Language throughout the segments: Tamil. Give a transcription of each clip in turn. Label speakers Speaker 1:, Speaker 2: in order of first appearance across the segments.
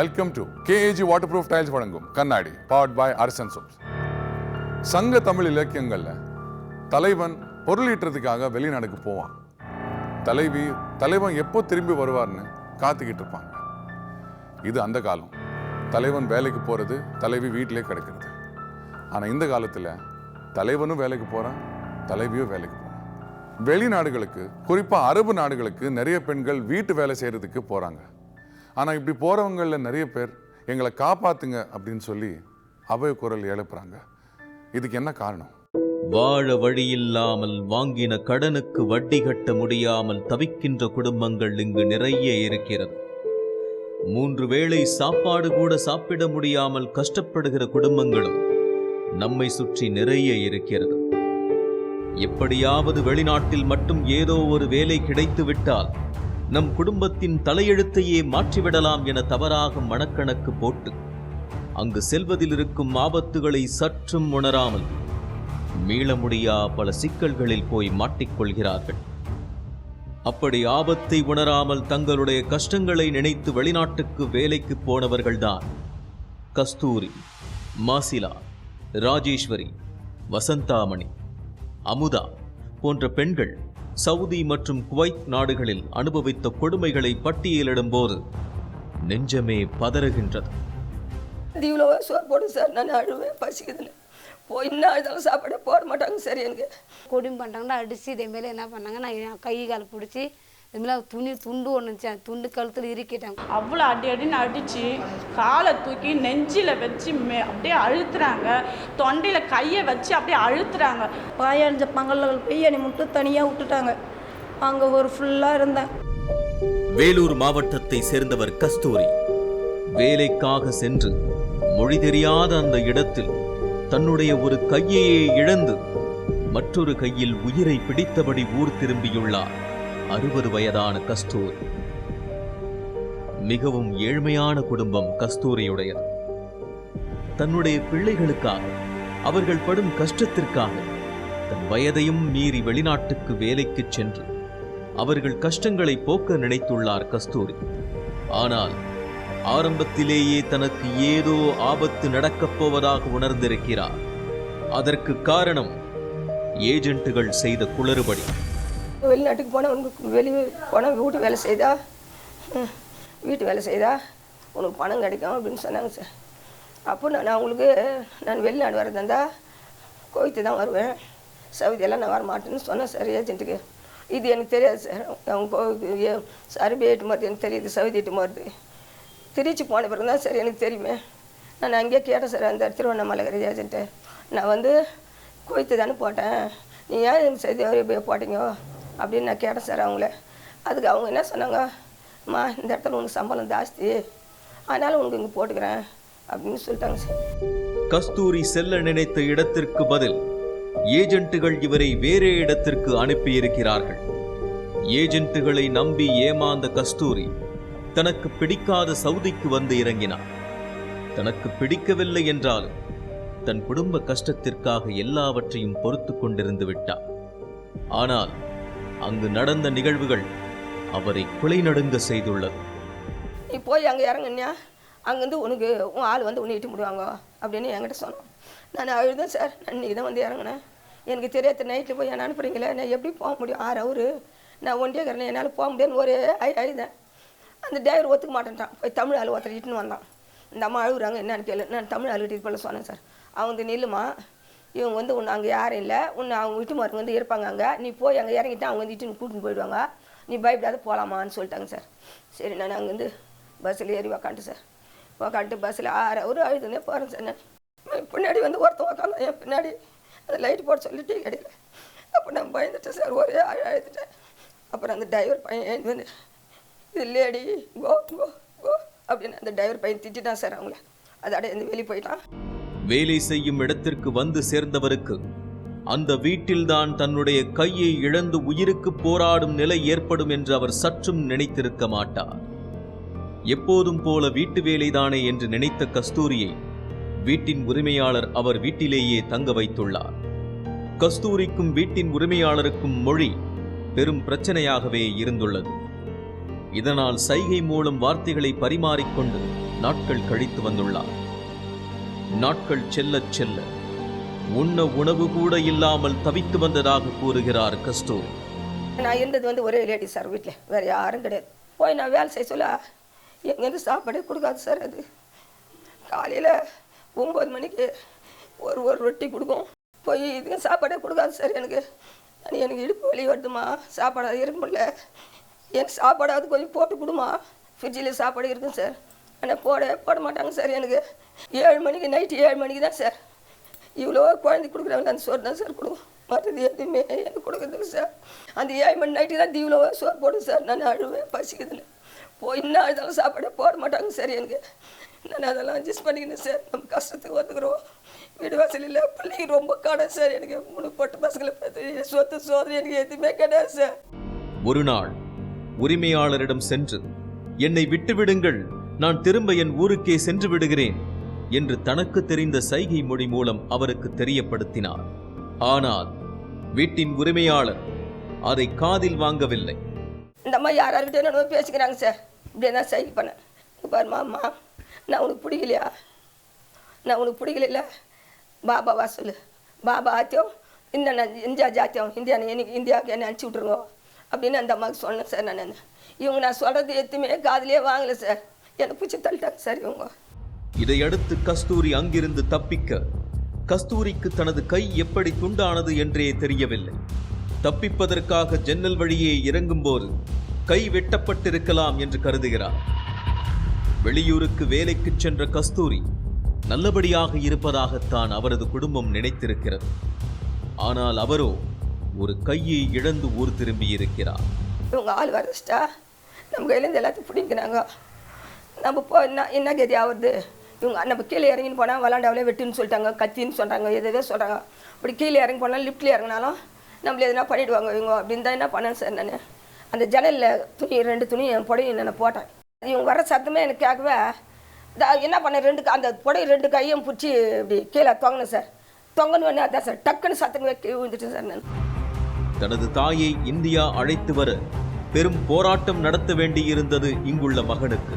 Speaker 1: Welcome to KG waterproof tiles வழங்கும் கண்ணாடி பவர்ட் பாய் அரசன் சோப்ஸ் சங்க தமிழ் இலக்கியங்கள்ல தலைவன் பொருளீட்டுறதுக்காக வெளிநாடுக்கு போவான். தலைவி தலைவன் எப்போ திரும்பி வருவார்னு காத்துக்கிட்டு இருப்பாங்க. இது அந்த காலம். தலைவன் வேலைக்கு போறது தலைவி வீட்டிலே கிடக்கிறது. ஆனால் இந்த காலத்துல தலைவனும் வேலைக்கு போறான் தலைவியும் வேலைக்கு போகிறான் வெளிநாடுகளுக்கு குறிப்பாக அரபு நாடுகளுக்கு நிறைய பெண்கள் வீட்டு வேலை செய்யறதுக்கு போறாங்க. ஆனால் இப்படி போகிறவங்களில் நிறைய பேர் எங்களை காப்பாத்துங்க அப்படின்னு சொல்லி அவை குரல் எழுப்புறாங்க. இதுக்கு என்ன காரணம்?
Speaker 2: வாழ வழியில்லாமல் வாங்கின கடனுக்கு வட்டி கட்ட முடியாமல் தவிக்கின்ற குடும்பங்கள் இங்கு நிறைய இருக்கிறது. மூன்று வேளை சாப்பாடு கூட சாப்பிட முடியாமல் கஷ்டப்படுகிற குடும்பங்களும் நம்மை சுற்றி நிறைய இருக்கிறது. எப்படியாவது வெளிநாட்டில் மட்டும் ஏதோ ஒரு வேலை கிடைத்து விட்டால் நம் குடும்பத்தின் தலையெழுத்தையே மாற்றிவிடலாம் என தவறாக மனக்கணக்கு போட்டு அங்கு செல்வதில் இருக்கும் ஆபத்துகளை சற்றும் உணராமல் மீள முடியா பல சிக்கல்களில் போய் மாட்டிக்கொள்கிறார்கள். அப்படி ஆபத்தை உணராமல் தங்களுடைய கஷ்டங்களை நினைத்து வெளிநாட்டுக்கு வேலைக்கு போனவர்கள்தான் கஸ்தூரி மாசிலா ராஜேஸ்வரி வசந்தாமணி அமுதா போன்ற பெண்கள் சவுதி மற்றும் குவைத் நாடுகளில் அனுபவித்த கொடுமைகளை பட்டியலிடும்போது நெஞ்சமே பதறுகின்றது.
Speaker 3: இவ்வளோ சோறு போடு சார் நான் அழுவேன் பசிக்குதுன்னு. போய் இன்னும் அழுதாலும் சாப்பாடே போட மாட்டாங்க சரி எனக்கு.
Speaker 4: கொடுமை பண்ணிட்டாங்கன்னா அடித்து இதேமாரி என்ன பண்ணாங்க நான் கை கால் பிடிச்சி இதுமாரி துணி துண்டு ஒன்று அந்த துண்டு கழுத்தில் இறுக்கிட்டாங்க.
Speaker 5: அவ்வளோ அடி அடின்னு அடித்து காலை தூக்கி நெஞ்சில் வச்சு மே அப்படியே அழுத்துறாங்க. தொண்டையில் கையை வச்சு அப்படியே அழுத்துறாங்க.
Speaker 6: பாயஞ்ச பங்கல்கள் போய் என்னை மட்டும் தனியாக விட்டுட்டாங்க. அங்கே ஒரு ஃபுல்லாக இருந்தேன்.
Speaker 2: வேலூர் மாவட்டத்தை சேர்ந்தவர் கஸ்தூரி. வேலைக்காக சென்று மொழி தெரியாத அந்த இடத்தில் தன்னுடைய ஒரு கையையே இழந்து மற்றொரு கையில் உயிரை பிடித்தபடி ஊர் திரும்பியுள்ளார். அறுபது வயதான கஸ்தூரி. மிகவும் ஏழ்மையான குடும்பம் கஸ்தூரியுடையது. தன்னுடைய பிள்ளைகளுக்காக அவர்கள் படும் கஷ்டத்திற்காக தன் வயதையும் மீறி வெளிநாட்டுக்கு வேலைக்கு சென்று அவர்கள் கஷ்டங்களை போக்க நினைத்துள்ளார் கஸ்தூரி. ஆனால் ஆரம்பத்திலேயே தனக்கு ஏதோ ஆபத்து நடக்கப் போவதாக உணர்ந்திருக்கிறார். அதற்கு காரணம் ஏஜென்ட்டுகள் செய்த குளறுபடி.
Speaker 3: வெளிநாட்டுக்கு போனால் உனக்கு வெளியே போனால் வீட்டு வேலை செய்தா? வீட்டு வேலை செய்தா? உனக்கு பணம் கிடைக்கும் அப்படின்னு சொன்னாங்க சார். அப்போ நான் அவங்களுக்கு நான் வெளிநாடு வரதா கோவித்து தான் வருவேன். சவுதியெல்லாம் நான் வர மாட்டேன்னு சொன்னேன் சார் ஏஜென்ட்டுக்கு. இது எனக்கு தெரியாது சார். அவங்க கோ சருபி எட்டு மாதிரி எனக்கு தெரியுது சவுதி எட்டு மாதிரி திருச்சி போன பிறகு தான் சார் எனக்கு தெரியுமே. நான் அங்கேயே கேட்டேன் சார் அந்த திருவண்ணாமலை ஏஜென்ட்டு. நான் வந்து கோயித்து தானே போட்டேன். நீ ஏன் சவுதி அரேபியா போட்டீங்க? அப்படின்னு நான் கேட்டேன் சார் அவங்கள. அதுக்கு அவங்க என்ன சொன்னாங்க அம்மா இந்த இடத்துல உனக்கு சம்பளம் ஜாஸ்தி. அதனால் உனக்கு இங்கே போட்டுக்கிறேன். அப்படின்னு சொல்லிட்டாங்க சார்.
Speaker 2: கஸ்தூரி செல்ல நினைத்த இடத்திற்கு பதில் ஏஜென்ட்டுகள் இவரை வேறே இடத்திற்கு அனுப்பியிருக்கிறார்கள். ஏஜென்ட்டுகளை நம்பி ஏமாந்த கஸ்தூரி தனக்கு பிடிக்காத சவுதிக்கு வந்து இறங்கினார் தனக்கு பிடிக்கவில்லை என்றாலும் தன் குடும்ப கஷ்டத்திற்காக எல்லாவற்றையும் பொறுத்து கொண்டிருந்து விட்டார் ஆனால் அங்கு நடந்த நிகழ்வுகள் அவரை குலை நடுங்க செய்துள்ளது.
Speaker 3: நீ போய் அங்கே இறங்குனியா? அங்கேருந்து உனக்கு உன் ஆள் வந்து உன்னை இட்டு முடிவாங்க அப்படின்னு என்கிட்ட சொன்னோம் நான் அழுதேன் சார். நான் இன்றைக்கி தான் வந்து இறங்கினேன். எனக்கு தெரியாத நைட்டில் போய் என்ன அனுப்புறீங்களே? நான் எப்படி போக முடியும்? ஆறு அவரு நான் ஒண்டியே இருக்கிறேன். என்னால் போக முடியாதுன்னு ஒரே அழு அழுதேன். அந்த டிரைவர் ஒத்துக்க மாட்டேன்ட்டான். போய் தமிழ் ஆள் ஒருத்தர் இட்டுன்னு வந்தான். இந்த அம்மா அழுகுறாங்க என்னன்னு கேளு. நான் தமிழ் ஆள் இது போல சொன்னேன் சார். அவங்க வந்து நில்லுமா? இவங்க வந்து உன்னை அங்கே யாரும் இல்லை. உன்னை அவங்க வீட்டு மருந்து வந்து இருப்பாங்க அங்கே. நீ போய் அங்கே இறங்கிட்டு அவங்க வந்து இட்டுன்னு கூட்டின்னு போயிடுவாங்க. நீ பயப்படாத போகலாமான்னு சொல்லிட்டாங்க சார். சரி நான் அங்கேருந்து பஸ்ஸில் ஏறி உக்காந்துட்டு சார். உக்காந்துட்டு பஸ்ஸில் ஆறு அவர் அழுதுனே போகிறேன் சார் நான். பின்னாடி வந்து ஒருத்தன் உக்காந்தான். என் பின்னாடி அந்த லைட் போட சொல்லி டீ கடையில் அப்போ நான் பயந்துட்டேன் சார் ஒரே அழ அழுதுட்டேன். அப்புறம் அந்த டிரைவர் பையன் எழுந்து வந்து இது லேடி கோ கோ கோ அப்படின்னு அந்த டிரைவர் பையன் திட்டிட்டான் சார் அவங்கள. அதோட இருந்து வெளியே போயிட்டான்.
Speaker 2: வேலை செய்யும் இடத்திற்கு வந்து சேர்ந்தவருக்கு அந்த வீட்டில்தான் தன்னுடைய கையை இழந்து உயிருக்கு போராடும் நிலை ஏற்படும் என்று அவர் சற்றும் நினைத்திருக்க மாட்டார். எப்போதும் போல வீட்டு வேலைதானே என்று நினைத்த கஸ்தூரியை வீட்டின் உரிமையாளர் அவர் வீட்டிலேயே தங்க வைத்துள்ளார். கஸ்தூரிக்கும் வீட்டின் உரிமையாளருக்கும் மொழி பெரும் பிரச்சனையாகவே இருந்துள்ளது. இதனால் சைகை மூலம் வார்த்தைகளை பரிமாறிக்கொண்டு நாட்கள் கழித்து வந்துள்ளார். நாட்கள் செல்லச் செல்ல உண்ண உணவு கூட இல்லாமல் தவித்து வந்ததாக கூறுகிறார் கஸ்தூரி
Speaker 3: நான் இருந்தது வந்து ஒரே லேடி சார் வீட்டில் வேறு யாரும் கிடையாது. போய் நான் வேலை செய்ய சொல்ல எங்கேருந்து சாப்பாடே கொடுக்காது சார் அது. காலையில் ஒம்பது மணிக்கு ஒரு ஒரு ரொட்டி கொடுக்கும். போய் இதுக்கு சாப்பாடே கொடுக்காது சார் எனக்கு. எனக்கு இடுப்பு வலி வருதுமா சாப்பாடு இருக்க முடியல. எனக்கு சாப்பாடாவது கொஞ்சம் போட்டு கொடுமா. ஃப்ரிட்ஜில் சாப்பாடு இருக்கும் சார் ஆனால் போட போட மாட்டாங்க சார் எனக்கு. ஏழு மணிக்கு நைட்டு ஏழு மணிக்கு தான் சார் இவ்வளோ குழந்தை கொடுக்குறாங்க அந்த சோறு தான் சார் கொடுக்கும் மற்றது எதுவுமே எனக்கு கொடுக்குறதுக்கு சார் அந்த ஏழு மணி நைட்டு தான் இவ்வளோ சோறு போடும் சார் நான் அழுவேன் பசிக்குதுன்னு. போய் இன்னும் அழுதாலும் சாப்பாடே போட மாட்டாங்க சார் எனக்கு. நான் அதெல்லாம் அட்ஜஸ்ட் பண்ணிக்கினேன் சார் நம்ம கஷ்டத்துக்கு வந்துக்கிறோம் வீடு வசதி இல்லை பிள்ளைங்க ரொம்ப கடன் சார் எனக்கு மூணு பொட்டு பசங்களை பார்த்து சொத்து சோதனை எனக்கு எதுவுமே கிடையாது சார்
Speaker 2: ஒரு நாள் உரிமையாளரிடம் சென்று என்னை விட்டுவிடுங்கள். நான் திரும்ப என் ஊருக்கே சென்று விடுகிறேன். என்று தனக்கு தெரிந்த சைகை மொழி மூலம் அவருக்கு தெரியப்படுத்தினார். ஆனால் வீட்டின் உரிமையாளர் அதை காதில் வாங்கவில்லை.
Speaker 3: இந்த அம்மா யார் யார்கிட்ட என்னென்ன பேசிக்கிறாங்க சார். இப்படியே தான் சைகை பண்ணேன். இங்க அம்மா நான் உனக்கு பிடிக்கலையா? நான் உனக்கு பிடிக்கல பாபா வா சொல்லு. பாபா ஆத்தியம் இந்த இந்தியா ஜாத்தியம் இந்தியா எனக்கு இந்தியாவுக்கு என்ன அனுப்பிச்சி விட்ருங்க அப்படின்னு அந்த அம்மாவுக்கு சொன்னேன் சார் நான். இவங்க நான் சொல்கிறது எதுவுமே காதுலயே வாங்கலை சார். என்னை பிடிச்சி தள்ளிட்டாங்க சார் இவங்க.
Speaker 2: இதையடுத்து கஸ்தூரி அங்கிருந்து தப்பிக்க கஸ்தூரிக்கு தனது கை எப்படி துண்டானது என்றே தெரியவில்லை. தப்பிப்பதற்காக ஜன்னல் வழியே இறங்கும்போது கை வெட்டப்பட்டிருக்கலாம் என்று கருதுகிறார். வெளியூருக்கு வேலைக்குச் சென்ற கஸ்தூரி நல்லபடியாக இருப்பதாகத்தான் அவரது குடும்பம் நினைத்திருக்கிறது. ஆனால் அவரோ ஒரு கையை இழந்து ஊர் திரும்பியிருக்கிறார்.
Speaker 3: இவங்க ஆள் வரஸ்டா நம்ம கையிலேருந்து எல்லாத்தையும் பிடிக்கிறாங்க நம்ம போ என்ன என்ன கதி ஆகுது இவங்க நம்ம கீழே இறங்கின்னு போனால் விளாண்டாவிலே வெட்டுன்னு சொல்லிட்டாங்க கத்தின்னு சொல்கிறாங்க எது எதோ சொல்கிறாங்க அப்படி கீழே இறங்கி போனால் லிஃப்ட்டில் இறங்கினாலும் நம்மள எதுனா பண்ணிவிடுவாங்க இவங்க. அப்படின்னு தான் என்ன பண்ணேன் சார் நான். அந்த ஜன்னலில் துணி ரெண்டு துணி என் புடவை நான் போட்டேன். இவங்க வர சத்தமே எனக்கு கேட்கவே என்ன பண்ணேன் ரெண்டு க- அந்த புடவை ரெண்டு கையும் பிடிச்சி இப்படி கீழே தொங்கினேன் சார். தொங்கன்னு அதான் சார் டக்குன்னு சத்தங்க விழுந்துட்டேன் சார் நான்.
Speaker 2: தனது தாயை இந்தியா அழைத்து வர பெரும் போராட்டம் நடத்த வேண்டியிருந்தது இங்குள்ள மகனுக்கு.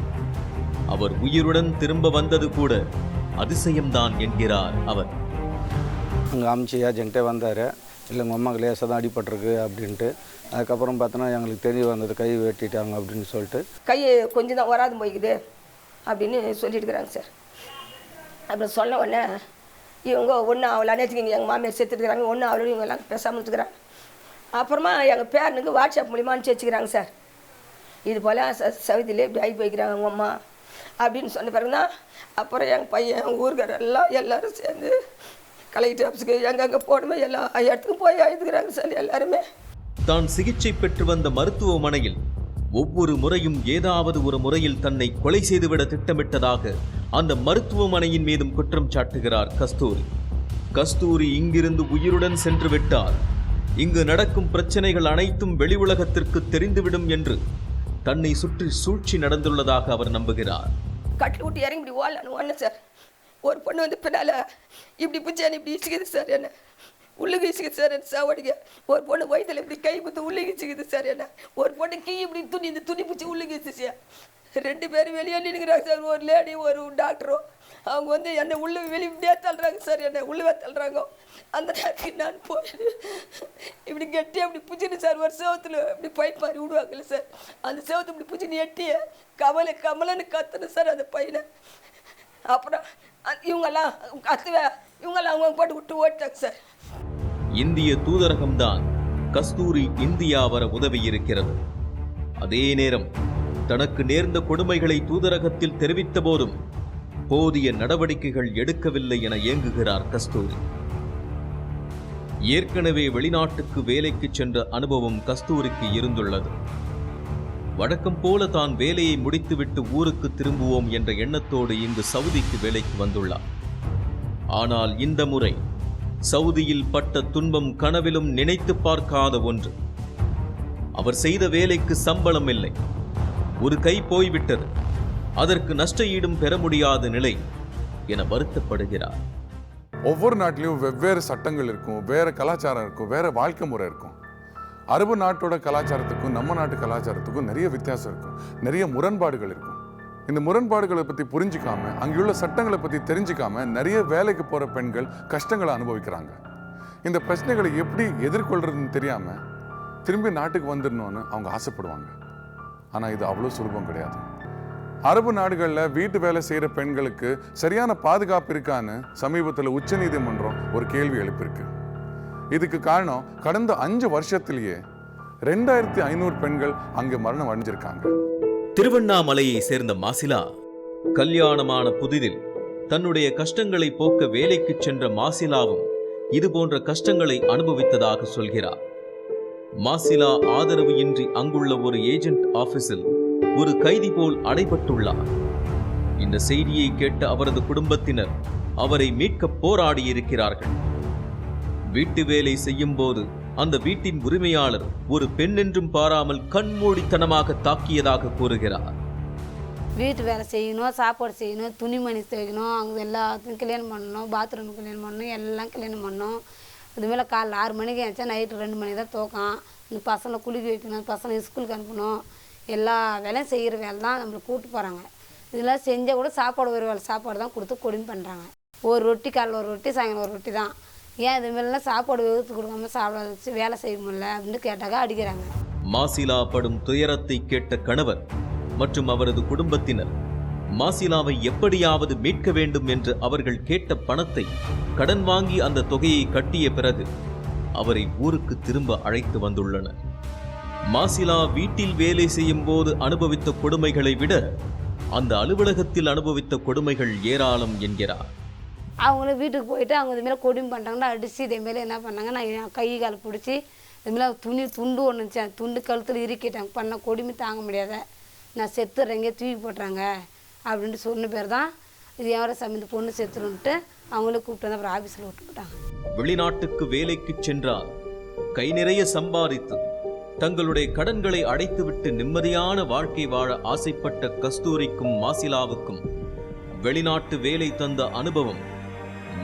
Speaker 2: அவர் உயிருடன் திரும்ப வந்தது கூட அதிசயம்தான் என்கிறார் அவர்.
Speaker 7: அங்கே அமிச்சு ஏஜென்ட்டே வந்தார். இல்லை உங்கள் அம்மாவுக்கு லேசாக தான் அடிபட்டிருக்கு அப்படின்ட்டு. அதுக்கப்புறம் பார்த்தோன்னா எங்களுக்கு தெரிய வந்தது கை வெட்டிட்டாங்க அப்படின்னு சொல்லிட்டு.
Speaker 3: கை கொஞ்சம் தான் வராது போய்க்குது அப்படின்னு சொல்லிட்டு இருக்கிறாங்க சார். அப்புறம் சொன்ன உடனே இவங்க ஒன்றும் அவளை நேற்றுக்கு எங்கள் மாமியார் செத்துருக்குறாங்க ஒன்றும் அவளும் இவங்க எல்லாம் பேசாமல் இருக்கிறாங்க அப்புறமா எங்கள் பேரனுக்கு வாட்ஸ்அப் மூலிமா அனுப்பிச்சி வச்சுக்கிறாங்க சார். இது போல் ச சவிதியில் இப்படி ஆகி போய்க்கிறாங்க உங்கள் அம்மா. அப்படின்னு சொன்ன பிறகு தான் அப்புறம் எங்கள் பையன் ஊர்கார எல்லாம் எல்லோரும் சேர்ந்து கலெக்டர் ஆஃபீஸுக்கு எங்கெங்கே போகணுமோ எல்லா இடத்துக்கும் போய் எழுதுக்கிறாங்க சார் எல்லாருமே.
Speaker 2: தான் சிகிச்சை பெற்று வந்த மருத்துவமனையில் ஒவ்வொரு முறையும் ஏதாவது ஒரு முறையில் தன்னை கொலை செய்துவிட திட்டமிட்டதாக அந்த மருத்துவமனையின் மீதும் குற்றம் சாட்டுகிறார் கஸ்தூரி. கஸ்தூரி இங்கிருந்து உயிருடன் சென்று விட்டார். இங்கு நடக்கும் பிரச்சனைகள் அனைத்தும் வெளி உலகத்திற்கு தெரிந்துவிடும் என்று தன்னை சுற்றி சூழ்ச்சி நடந்துள்ளதாக அவர் நம்புகிறார்.
Speaker 3: கட்டில் விட்டு இறங்கி இப்படி ஓடலான்னு ஒன்று சார். ஒரு பொண்ணு வந்து பின்னால் இப்படி பிடிச்சானு இப்படி இசுக்குது சார் என்ன. உள்ளுக்கு இசுக்குது சார் என்ன சாவடிக்க ஒரு பொண்ணு வயதில் இப்படி கை குத்து உள்ளுக்கு இசுக்குது சார் என்ன. ஒரு பொண்ணு கீ இப்படி துணி இந்த துணி பிடிச்சி உள்ளுக்கு இசுச்சு ரெண்டு பேரும் வெளியே நின்றுக்கிறாங்க சார் ஒரு லேடி ஒரு டாக்டரும். அவங்க வந்து என்னை உள்ள வெளியே தள்ளுறாங்க சார். என்னை உள்ளவே தள்ளுறாங்க. அந்த நேரத்துக்கு நான் போயிட்டு இப்படி கெட்டி அப்படி பிடிச்சிட்டு சார் ஒரு செவத்தில் இப்படி பைப் மாறி விடுவாங்கல்ல சார். அந்த செவத்து இப்படி பிடிச்சின்னு எட்டிய கமலை கமலன்னு கத்தணும் சார் அந்த பையனை. அப்புறம் இவங்கெல்லாம் கத்துவே. இவங்கெல்லாம் அவங்க போட்டு விட்டு ஓட்டாங்க சார்.
Speaker 2: இந்திய தூதரகம்தான் கஸ்தூரி இந்தியா வர உதவி இருக்கிறது. அதே நேரம் தனக்கு நேர்ந்த கொடுமைகளை தூதரகத்தில் தெரிவித்த போதும் போதிய நடவடிக்கைகள் எடுக்கவில்லை என ஏங்குகிறார் கஸ்தூரி. ஏற்கனவே வெளிநாட்டுக்கு வேலைக்கு சென்ற அனுபவம் கஸ்தூரிக்கு இருந்துள்ளது. வழக்கம் போல தான் வேலையை முடித்துவிட்டு ஊருக்கு திரும்புவோம் என்ற எண்ணத்தோடு இங்கு சவுதிக்கு வேலைக்கு வந்துள்ளார். ஆனால் இந்த முறை சவுதியில் பட்ட துன்பம் கனவிலும் நினைத்து பார்க்காத ஒன்று. அவர் செய்த வேலைக்கு சம்பளம் இல்லை. ஒரு கை போய்விட்டது. அதற்கு நஷ்ட ஈடும் பெற முடியாத நிலை என வருத்தப்படுகிறார்.
Speaker 1: ஒவ்வொரு நாட்டிலையும் வெவ்வேறு சட்டங்கள் இருக்கும் வேறு கலாச்சாரம் இருக்கும் வேறு வாழ்க்கை முறை இருக்கும். அரபு நாட்டோட கலாச்சாரத்துக்கும் நம்ம நாட்டு கலாச்சாரத்துக்கும் நிறைய வித்தியாசம் இருக்கும் நிறைய முரண்பாடுகள் இருக்கும். இந்த முரண்பாடுகளை பற்றி புரிஞ்சிக்காம அங்கேயுள்ள சட்டங்களை பற்றி தெரிஞ்சிக்காம நிறைய வேலைக்கு போகிற பெண்கள் கஷ்டங்களை அனுபவிக்கிறாங்க. இந்த பிரச்சனைகளை எப்படி எதிர்கொள்றதுன்னு தெரியாமல் திரும்பி நாட்டுக்கு வந்துடணும்னு அவங்க ஆசைப்படுவாங்க. ஆனால் இது அவ்வளோ சுலபம் கிடையாது. அரபு நாடுகளில் வீட்டு வேலை செய்கிற பெண்களுக்கு சரியான பாதுகாப்பு இருக்கான்னு சமீபத்தில் உச்சநீதிமன்றம் ஒரு கேள்வி எழுப்பியிருக்கு. இதுக்கு காரணம் கடந்த அஞ்சு வருஷத்திலேயே ரெண்டாயிரத்தி ஐநூறு பெண்கள் அங்கே மரணம் அடைஞ்சிருக்காங்க.
Speaker 2: திருவண்ணாமலையை சேர்ந்த மாசிலா கல்யாணமான புதிதில் தன்னுடைய கஷ்டங்களை போக்க வேலைக்கு சென்ற மாசிலாவும் இதுபோன்ற கஷ்டங்களை அனுபவித்ததாக சொல்கிறார். மாசிலா ஆதரவு இன்றி அங்குள்ள ஒரு ஏஜென்ட் ஆபீஸில் ஒரு கைதி போல் அடைபட்டுள்ளார் இந்த செய்தியை கேட்ட அவரது குடும்பத்தினர் அவரை மீட்க போராடியிருக்கிறார்கள். வீட்டு வேலை செய்யும் போது அந்த வீட்டின் உரிமையாளர் ஒரு பெண் என்றும் பாராமல் கண்மூடித்தனமாக தாக்கியதாக கூறுகிறார்.
Speaker 4: வீட்டு வேலை செய்யணும் சாப்பாடு செய்யணும் துணிமணி செய்யணும் அங்கே எல்லாத்தையும் கல்யாணம் பண்ணணும் பாத்ரூம் கல்யாணம் பண்ணணும் எல்லாம் கல்யாணம் பண்ணணும். இதுமாரி காலைல ஆறு மணிக்கு ஏன்ச்சா நைட்டு ரெண்டு மணிக்கு தான் தூக்கம். இந்த பசங்களை குளிக்க வைக்கணும் பசங்களை ஸ்கூலுக்கு அனுப்பணும். எல்லா வேலையும் செய்கிற வேலை தான் நம்மளை கூப்பிட்டு போகிறாங்க இதெல்லாம் செஞ்சால் கூட சாப்பாடு ஒரு வேலை சாப்பாடு தான் கொடுத்து கொடுமை பண்ணுறாங்க ஒரு ரொட்டி காலைல ஒரு ரொட்டி சாயங்காலம் ஒரு ரொட்டி தான். ஏன் இதுமாரிலாம் சாப்பாடு வெகுத்து கொடுக்காம சாப்பிட வச்சு வேலை செய்ய முடியல அப்படின்னு கேட்டாக்கா அடிக்கிறாங்க.
Speaker 2: மாசிலா படும் துயரத்தை கேட்ட கணவர் மற்றும் அவரது குடும்பத்தினர் மாசிலாவை எப்படியாவது மீட்க வேண்டும் என்று அவர்கள் கேட்ட பணத்தை கடன் வாங்கி அந்த தொகையை கட்டிய பிறகு அவரை ஊருக்கு திரும்ப அழைத்து வந்துள்ளனர். மாசிலா வீட்டில் வேலை செய்யும் போது அனுபவித்த கொடுமைகளை விட அந்த அலுவலகத்தில் அனுபவித்த கொடுமைகள் ஏராளம் என்கிறார்.
Speaker 4: அவங்களும் வீட்டுக்கு போயிட்டு அவங்க இதுமாரி கொடுமை பண்ணுறாங்கன்னா அடித்து இதேமாரி என்ன பண்ணாங்க? நான் என் கை கால் பிடிச்சி இதுமாரி துணி துண்டு ஒன்று அந்த துண்டு கழுத்தில் இறுக்கிட்டாங்க பண்ண கொடுமை தாங்க முடியாத. நான் செத்துறேங்க தூக்கி போட்டுறாங்க அப்படின்ட்டு சொன்ன பேர் தான். இது எவரை சமைந்து பொண்ணு செத்துருன்ட்டு அவங்களே கூப்பிட்டு வந்து அப்புறம் ஆஃபீஸில் விட்டு போட்டாங்க
Speaker 2: வெளிநாட்டுக்கு வேலைக்குச் சென்றால் கை நிறைய சம்பாதித்து தங்களுடைய கடன்களை அடைத்துவிட்டு நிம்மதியான வாழ்க்கை வாழ ஆசைப்பட்ட கஸ்தூரிக்கும் மாசிலாவுக்கும் வெளிநாட்டு வேலை தந்த அனுபவம்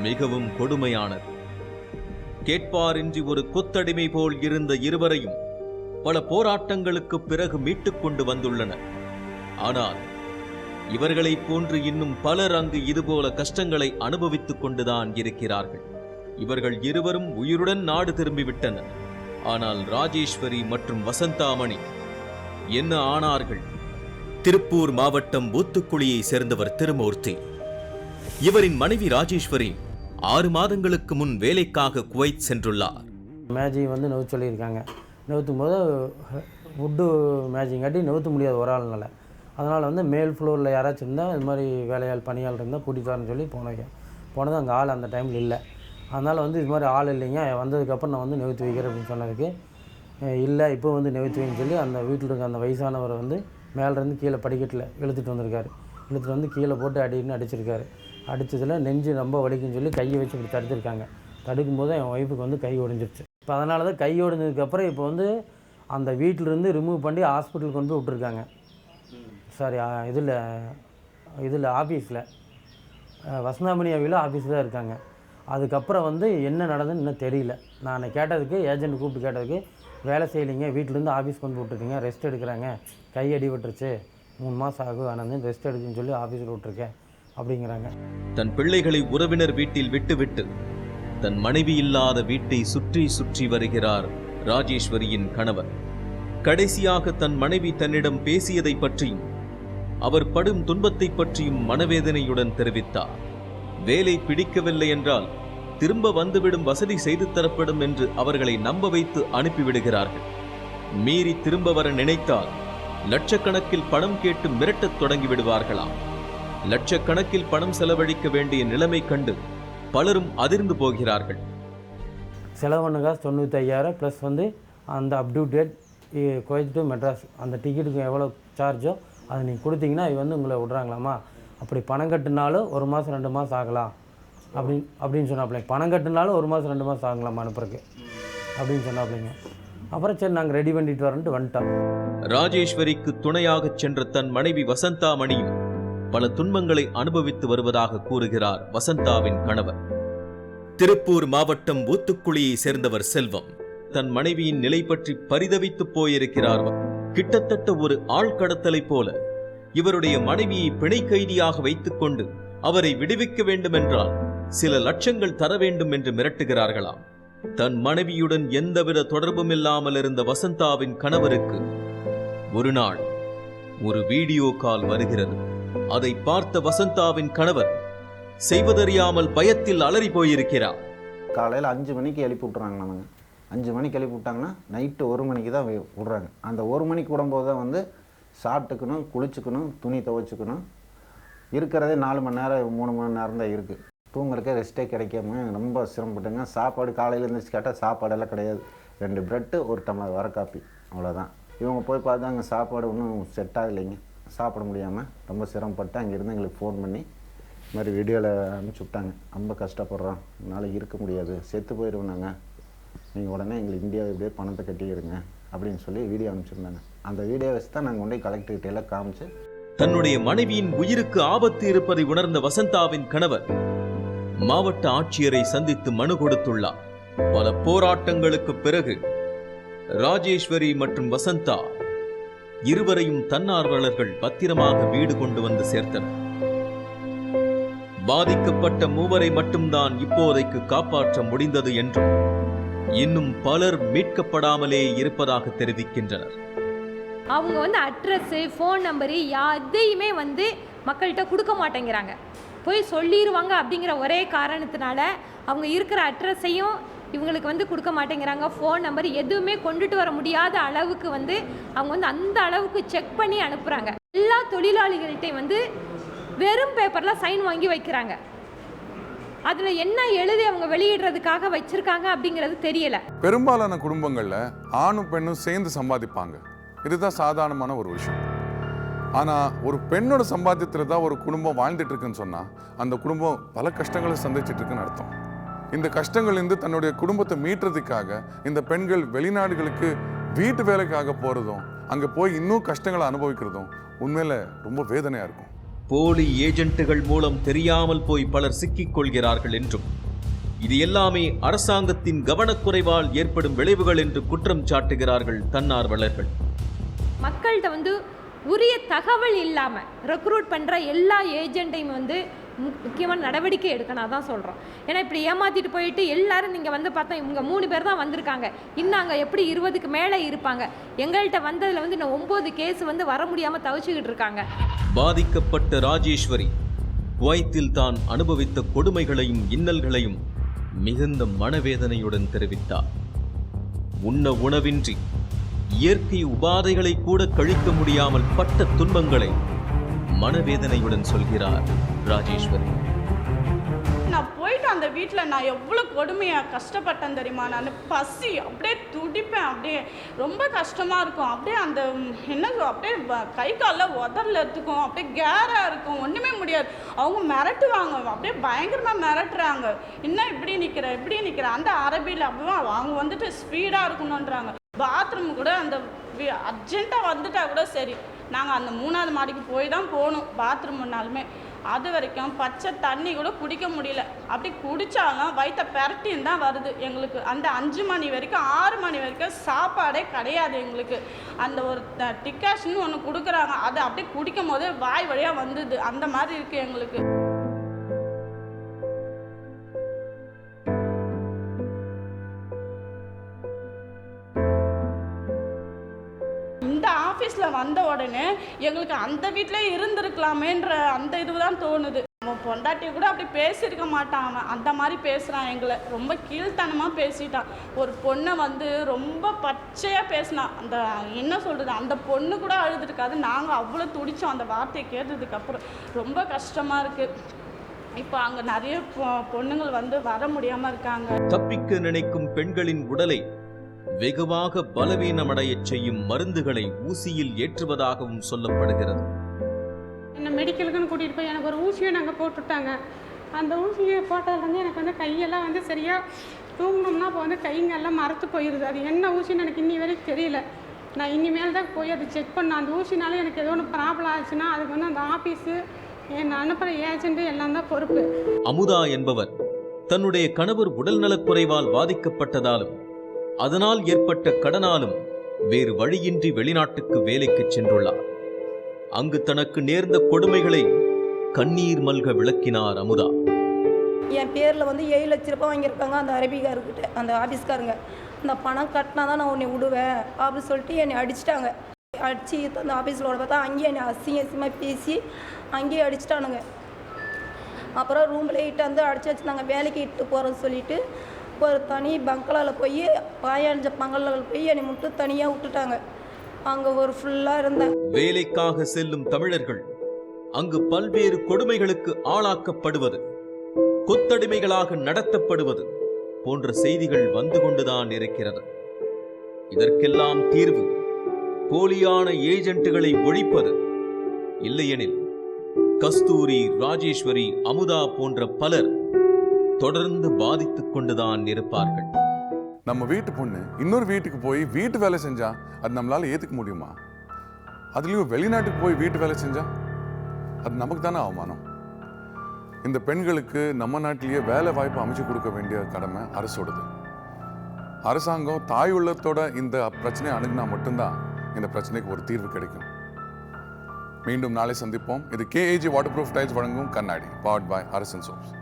Speaker 2: மிகவும் கொடுமையானது. கேட்பாரின்றி ஒரு கொத்தடிமை போல் இருந்த இருவரையும் பல போராட்டங்களுக்கு பிறகு மீட்டுக் கொண்டு வந்துள்ளனர் ஆனால் இவர்களைப் போன்று இன்னும் பலர் அங்கு இதுபோல கஷ்டங்களை அனுபவித்துக் கொண்டுதான் இருக்கிறார்கள். இவர்கள் இருவரும் உயிருடன் நாடு திரும்பிவிட்டனர். ஆனால் ராஜேஸ்வரி மற்றும் வசந்தாமணி என்ன ஆனார்கள்? திருப்பூர் மாவட்டம் ஊத்துக்குழியை சேர்ந்தவர் திருமூர்த்தி. இவரின் மனைவி ராஜேஸ்வரி ஆறு மாதங்களுக்கு முன் வேலைக்காக குவைத் சென்றுள்ளார்.
Speaker 8: மேஜிக் வந்து நவுத்து சொல்லியிருக்காங்க. நவுத்தும் போது வுட்டு மேஜிங் காட்டி நவுத்த முடியாது ஒரு ஆள்னால அதனால் வந்து மேல் ஃப்ளோரில் யாராச்சும் இருந்தால் இது மாதிரி வேலையாள் பணியாள் இருந்தால் கூட்டிட்டு வரேன்னு சொல்லி போனவைங்க போனது அங்கே ஆள் அந்த டைமில் இல்லை. அதனால் வந்து இது மாதிரி ஆள் இல்லைங்க. வந்ததுக்கப்புறம் நான் வந்து நிவர்த்தி வைக்கிறேன் அப்படின்னு சொன்னதுக்கு. இல்லை இப்போ வந்து நிவர்த்தி வைன்னு சொல்லி அந்த வீட்டில் இருக்க அந்த வயசானவர் வந்து மேலேருந்து கீழே படிக்கட்டில் இழுத்துட்டு வந்திருக்காரு. இழுத்துட்டு வந்து கீழே போட்டு அடின்னு அடிச்சிருக்காரு. அடித்ததில் நெஞ்சு ரொம்ப வலிக்குன்னு சொல்லி கையை வச்சு இப்படி தடுத்திருக்காங்க. தடுக்கும் போது என் ஒய்ஃபுக்கு வந்து கை ஒடிஞ்சிருச்சு. இப்போ அதனால தான் கை ஒடிஞ்சதுக்கப்புறம் இப்போ வந்து அந்த வீட்டிலேருந்து ரிமூவ் பண்ணி ஹாஸ்பிட்டல் கொண்டு போய் விட்டுருக்காங்க. சாரி இதில் இதில் ஆஃபீஸில் வசந்தாமணி அவியில் ஆஃபீஸில் தான் இருக்காங்க. அதுக்கப்புறம் வந்து என்ன நடந்ததுன்னு இன்னும் தெரியல. நான் கேட்டதுக்கு ஏஜென்ட் கூப்பிட்டு கேட்டதுக்கு வேலை செய்யலைங்க வீட்டிலேருந்து ஆஃபீஸ் கொண்டு விட்டுருக்கீங்க ரெஸ்ட் எடுக்கிறாங்க. கை அடி விட்டுருச்சு. மூணு மாதம் ஆகும் ஆனால் ரெஸ்ட் எடுக்குன்னு சொல்லி ஆஃபீஸில் விட்ருக்கேன் அப்படிங்கிறாங்க.
Speaker 2: தன் பிள்ளைகளை உறவினர் வீட்டில் விட்டுவிட்டு தன் மனைவி இல்லாத வீட்டை சுற்றி சுற்றி வருகிறார் ராஜேஸ்வரியின் கணவர். கடைசியாக தன் மனைவி தன்னிடம் பேசியதை பற்றியும் அவர் படும் துன்பத்தை பற்றியும் மனவேதனையுடன் தெரிவித்தார். வேலை பிடிக்கவில்லை என்றால் திரும்ப வந்துவிடும் வசதி செய்து தரப்படும் என்று அவர்களை நம்ப வைத்து அனுப்பிவிடுகிறார்கள். மீறி திரும்ப வர நினைத்தால் லட்சக்கணக்கில் பணம் கேட்டு மிரட்டத் தொடங்கி விடுவார்களாம் லட்சக்கணக்கில் பணம் செலவழிக்க வேண்டிய நிலைமை கண்டு பலரும் அதிர்ந்து போகிறார்கள்.
Speaker 8: செலவு பண்ண காசு தொண்ணூத்தையாயிரம் ப்ளஸ் வந்து அந்த அப்டூ டேட் கோயம்புத்தூர் மெட்ராஸ் அந்த டிக்கெட்டுக்கு எவ்வளோ சார்ஜோ அதை நீங்கள் கொடுத்தீங்கன்னா இது வந்து உங்களை விட்றாங்களாமா? அப்படி பணம் கட்டினாலும் ஒரு மாதம் ரெண்டு மாதம் ஆகலாம். அப்படின்னு அப்படின்னு சொன்னாப்பிள்ளைங்க பணம் கட்டினாலும் ஒரு மாதம் ரெண்டு மாதம் ஆகலாம் அனுப்புறதுக்கு? அப்படின்னு சொன்னாப்பிள்ளைங்க அப்புறம் சரி நாங்கள் ரெடி பண்ணிட்டு வரேன்ட்டு வந்துட்டோம்.
Speaker 2: ராஜேஸ்வரிக்கு துணையாக சென்ற தன் மனைவி வசந்தா மணியும் பல துன்பங்களை அனுபவித்து வருவதாக கூறுகிறார் வசந்தாவின் கணவர். திருப்பூர் மாவட்டம் ஊத்துக்குழியை சேர்ந்தவர் செல்வம் தன் மனைவியின் நிலை பற்றி பரிதவித்து போயிருக்கிறார். கிட்டத்தட்ட ஒரு ஆழ்கடத்தலைப் போல இவருடைய மனைவியை பிணை கைதியாக வைத்துக்கொண்டு அவரை விடுவிக்க வேண்டுமென்றால் சில லட்சங்கள் தர வேண்டும் என்று மிரட்டுகிறார்களாம். தன் மனைவியுடன் எந்தவித தொடர்பும் இல்லாமல் இருந்த வசந்தாவின் கணவருக்கு ஒரு நாள் ஒரு வீடியோ கால் வருகிறது. அதை பார்த்த வசந்தாவின் கணவர் செய்வதறியாமல் பயத்தில் அலறி போயிருக்கிறார்.
Speaker 7: காலையில் அஞ்சு மணிக்கு எழுப்பி விட்றாங்க நமக்கு அஞ்சு மணிக்கு எழுப்பி விட்டாங்கன்னா நைட்டு ஒரு மணிக்கு தான் விடுறாங்க விட்றாங்க. அந்த ஒரு மணிக்கு விடும்போது தான் வந்து சாப்பிட்டுக்கணும் குளிச்சுக்கணும் துணி துவைச்சிக்கணும். இருக்கிறதே நாலு மணி நேரம் மூணு மணி நேரம் தான் இருக்குது தூங்குறக்கே ரெஸ்ட்டே கிடைக்காம ரொம்ப சிரமப்பட்டுங்க. சாப்பாடு காலையில் இருந்துச்சு கேட்டால் சாப்பாடெல்லாம் கிடையாது. ரெண்டு ப்ரெட்டு ஒரு டம்ளர் வர காப்பி அவ்வளோதான் இவங்க போய் பார்த்தா அங்கே சாப்பாடு ஒன்றும் செட் ஆகலைங்க. சாப்பிட முடியாமல் ரொம்ப சிரமப்பட்டு அங்கேருந்து எங்களுக்கு ஃபோன் பண்ணி இது மாதிரி வீடியோவில் அனுப்பிச்சி விட்டாங்க. ரொம்ப கஷ்டப்படுறோம். என்னால் இருக்க முடியாது. செத்து போயிடுவோம் நாங்கள் நீங்கள் உடனே எங்களுக்கு இந்தியாவை இப்படியே பணத்தை கட்டிக்கிறங்க அப்படின்னு சொல்லி வீடியோ அனுப்பிச்சிருந்தாங்க. அந்த வீடியோ வச்சு தான் நாங்கள் கொண்டு கலெக்டர்கிட்ட எல்லாம் காமிச்சு
Speaker 2: தன்னுடைய மனைவியின் உயிருக்கு ஆபத்து இருப்பதை உணர்ந்த வசந்தாவின் கணவர் மாவட்ட ஆட்சியரை சந்தித்து மனு கொடுத்துள்ளார். பல போராட்டங்களுக்கு பிறகு ராஜேஸ்வரி மற்றும் வசந்தா இருவரையும் தன்னார்வலர்கள் பத்திரமாக வீடு கொண்டு வந்து சேர்த்தனர். பாதிக்கப்பட்ட மூவரை மட்டும்தான் இப்போதைக்கு காப்பாற்ற முடிந்தது என்றும் இன்னும் பலர் மீட்கப்படாமலே இருப்பதாக தெரிவிக்கின்றனர்.
Speaker 9: அவங்க வந்து அட்ரஸ்ஸு ஃபோன் நம்பரு எதையுமே வந்து மக்கள்கிட்ட கொடுக்க மாட்டேங்கிறாங்க. போய் சொல்லிடுவாங்க அப்படிங்கிற ஒரே காரணத்தினால அவங்க இருக்கிற அட்ரஸையும் இவங்களுக்கு வந்து கொடுக்க மாட்டேங்கிறாங்க. ஃபோன் நம்பர் எதுவுமே கொண்டுட்டு வர முடியாத அளவுக்கு வந்து அவங்க வந்து அந்த அளவுக்கு செக் பண்ணி அனுப்புகிறாங்க எல்லா தொழிலாளிகள்கிட்டையும் வந்து வெறும் பேப்பரில் சைன் வாங்கி வைக்கிறாங்க. அதில் என்ன எழுதி அவங்க வெளியிடுறதுக்காக வச்சிருக்காங்க அப்படிங்கிறது தெரியல.
Speaker 1: பெரும்பாலான குடும்பங்கள்ல ஆணும் பெண்ணும் சேர்ந்து சம்பாதிப்பாங்க. இதுதான் சாதாரணமான ஒரு விஷயம். ஆனா ஒரு பெண்ணோட சம்பாத்தியத்துல தான் ஒரு குடும்பம் வாழ்ந்துட்டு இருக்குன்னு சொன்னா அந்த குடும்பம் பல கஷ்டங்களை சந்திச்சுட்டு இருக்குன்னு அர்த்தம். இந்த கஷ்டங்கள்லேருந்து தன்னுடைய குடும்பத்தை மீட்டுறதுக்காக இந்த பெண்கள் வெளிநாடுகளுக்கு வீட்டு வேலைக்காக போகிறதும் அங்கே போய் இன்னும் கஷ்டங்களை அனுபவிக்கிறதும் உண்மையில் ரொம்ப வேதனையாக இருக்கும்.
Speaker 2: போலி ஏஜென்ட்டுகள் மூலம் தெரியாமல் போய் பலர் சிக்கிக் கொள்கிறார்கள் என்றும் இது எல்லாமே அரசாங்கத்தின் கவனக்குறைவால் ஏற்படும் விளைவுகள் என்று குற்றம் சாட்டுகிறார்கள் தன்னார்வலர்கள்.
Speaker 9: மக்கள்கிட்ட வந்து உரிய தகவல் இல்லாமல் ரெக்ரூட் பண்ணுற எல்லா ஏஜெண்ட்டையும் வந்து முக்கியமான நடவடிக்கை எடுக்கணும் அதான் சொல்கிறோம் ஏன்னா இப்படி ஏமாற்றிட்டு போயிட்டு எல்லாரும் நீங்கள் வந்து பார்த்தா இவங்க மூணு பேர் தான் வந்திருக்காங்க. இன்னும் அங்கே எப்படி இருபதுக்கு மேலே இருப்பாங்க? எங்கள்கிட்ட வந்ததில் வந்து இன்னும் ஒம்பது கேஸ் வந்து வர முடியாமல் தவிச்சுக்கிட்டு இருக்காங்க.
Speaker 2: பாதிக்கப்பட்ட ராஜேஸ்வரி குவைத்தில் தான் அனுபவித்த கொடுமைகளையும் இன்னல்களையும் மிகுந்த மனவேதனையுடன் தெரிவித்தார். உண்ண உணவின்றி இயற்கை உபாதைகளை கூட கழிக்க முடியாமல் பட்ட துன்பங்களை மனவேதனையுடன் சொல்கிறார் ராஜேஸ்வரி.
Speaker 5: நான் போயிட்டு அந்த வீட்டில் நான் எவ்வளோ கொடுமையாக கஷ்டப்பட்டேன் தெரியுமா? நான் பசி அப்படியே துடிப்பேன் அப்படியே ரொம்ப கஷ்டமாக இருக்கும். அப்படியே அந்த என்ன சொல் அப்படியே வ- கை காலில் உதறல எடுத்துக்கும் அப்படியே கேராக இருக்கும் ஒன்றுமே முடியாது. அவங்க மிரட்டுவாங்க அப்படியே பயங்கரமாக மிரட்டுறாங்க. என்ன இப்படி நிற்கிற இப்படி நிற்கிற அந்த அரபியில் அப்படியே அவங்க வந்துட்டு ஸ்பீடாக இருக்கணுன்றாங்க பாத்ரூம் கூட அந்த அர்ஜென்ட்டாக வந்துட்டா கூட சரி. நாங்கள் அந்த மூணாவது மாடிக்கு போய் தான் போகணும் பாத்ரூம்னாலுமே அது வரைக்கும் பச்சை தண்ணி கூட குடிக்க முடியல. அப்படி குடித்தாலும் வயிற்ற பெரட்டின்னு தான் வருது எங்களுக்கு. அந்த அஞ்சு மணி வரைக்கும் ஆறு மணி வரைக்கும் சாப்பாடே கிடையாது எங்களுக்கு. அந்த ஒரு டிக்காஷன் ஒன்று கொடுக்குறாங்க. அதை அப்படியே குடிக்கும் போது வாய் வழியாக வந்தது. அந்த மாதிரி இருக்குது எங்களுக்கு. வந்த உடனே எங்களுக்கு அந்த வீட்டிலே இருந்திருக்கலாமேன்ற அந்த இதுதான் தோணுது. அவன் பொண்டாட்டி கூட அப்படி பேசியிருக்க மாட்டான் அவன். அந்த மாதிரி பேசுகிறான் எங்களை. ரொம்ப கீழ்த்தனமாக பேசிட்டான். ஒரு பொண்ணை வந்து ரொம்ப பச்சையாக பேசினான் அந்த என்ன சொல்கிறது அந்த பொண்ணு கூட அழுதுருக்காது. நாங்கள் அவ்வளோ துடித்தோம் அந்த வார்த்தையை கேட்டதுக்கப்புறம் ரொம்ப கஷ்டமாக இருக்குது இப்போ அங்கே நிறைய பொ- பொண்ணுங்கள் வந்து வர முடியாமல் இருக்காங்க.
Speaker 2: தப்பிக்க நினைக்கும் பெண்களின் உடலை வெகுவாக பலவீனமடையச் செய்யும் மருந்துகளை ஊசியில் ஏற்றுவதாகவும் சொல்லப்படுகிறது.
Speaker 10: என்னை மெடிக்கலுக்குன்னு கூட்டிகிட்டு போய் எனக்கு ஒரு ஊசியை நாங்கள் போட்டுவிட்டாங்க அந்த ஊசியை போட்டதுலேருந்து எனக்கு வந்து கையெல்லாம் வந்து சரியாக தூங்கினோம்னா இப்போ வந்து கைங்கெல்லாம் மரத்து போயிடுது அது என்ன ஊசின்னு எனக்கு இன்னி வரைக்கும் தெரியல. நான் இனிமேல் தான் போய் அதை செக் பண்ணேன் அந்த ஊசினால எனக்கு ஏதோ ஒன்று ப்ராப்ளம் ஆச்சுன்னா அதுக்கு வந்து அந்த ஆஃபீஸு என் அனுப்புகிற ஏஜென்ட்டு எல்லாம் தான் பொறுப்பு.
Speaker 2: அமுதா என்பவர் தன்னுடைய கணவர் உடல்நலக்குறைவால் பாதிக்கப்பட்டதாலும் அதனால் ஏற்பட்ட கடனாலும் வேறு வழியின்றி வெளிநாட்டுக்கு வேலைக்கு சென்றுள்ளார். அங்கு தனக்கு நேர்ந்த கொடுமைகளை கண்ணீர் மல்க விளக்கினார் அமுதா.
Speaker 6: என் பேரில் வந்து ஏழு லட்ச ரூபாய் வாங்கியிருக்காங்க அந்த அரபிக்காரர்கிட்ட அந்த ஆஃபீஸ்காரங்க அந்த பணம் கட்டினா தான் நான் உன்னை விடுவேன் அப்படின்னு சொல்லிட்டு என்னை அடிச்சிட்டாங்க. அடித்து அந்த ஆஃபீஸில் பார்த்தா அங்கேயே என்னை அசிங்க அசிங்கமாக பேசி அங்கேயே அடிச்சிட்டானுங்க. அப்புறம் ரூமில் இட்டு வந்து அடிச்சு வச்சு நாங்கள் வேலைக்கு இட்டு போகிறோன்னு சொல்லிட்டு ஒரு தனி பங்களாவில் போய் பாயாஞ்ச பங்களாவில் போய் என்னை மட்டும் தனியாக விட்டுட்டாங்க. அங்கே ஒரு ஃபுல்லாக இருந்தேன்
Speaker 2: வேலைக்காக செல்லும் தமிழர்கள் அங்கு பல்வேறு கொடுமைகளுக்கு ஆளாக்கப்படுவது கொத்தடிமைகளாக நடத்தப்படுவது போன்ற செய்திகள் வந்து கொண்டுதான் இருக்கிறது. இதற்கெல்லாம் தீர்வு போலியான ஏஜென்ட்டுகளை ஒழிப்பது இல்லையெனில் கஸ்தூரி ராஜேஸ்வரி அமுதா போன்ற பலர் தொடர்ந்து பாதித்துக் கொண்டுதான் இருப்பார்கள்.
Speaker 1: நம்ம வீட்டு பொண்ணு இன்னொரு வீட்டுக்கு போய் வீட்டு வேலை செஞ்சா அது நம்மளால ஏத்துக்க முடியுமா? அதுலயும் வெளிநாட்டுக்கு போய் வீட்டு வேலை செஞ்சா அது நமக்கு தானே அவமானம்? இந்த பெண்களுக்கு நம்ம நாட்டிலேயே வேலை வாய்ப்பு அமைச்சு கொடுக்க வேண்டிய கடமை அரசோடது. அரசாங்கம் தாய் உள்ளத்தோட இந்த பிரச்சனையை அணுகுனா மட்டும்தான் இந்த பிரச்சனைக்கு ஒரு தீர்வு கிடைக்கும். மீண்டும் நாளை சந்திப்போம். இது கேஏஜி வாட்டர் ப்ரூஃப் டைல்ஸ் வழங்கும் கண்ணாடி. பவர்ட் பாய் அரசன் சோப்ஸ்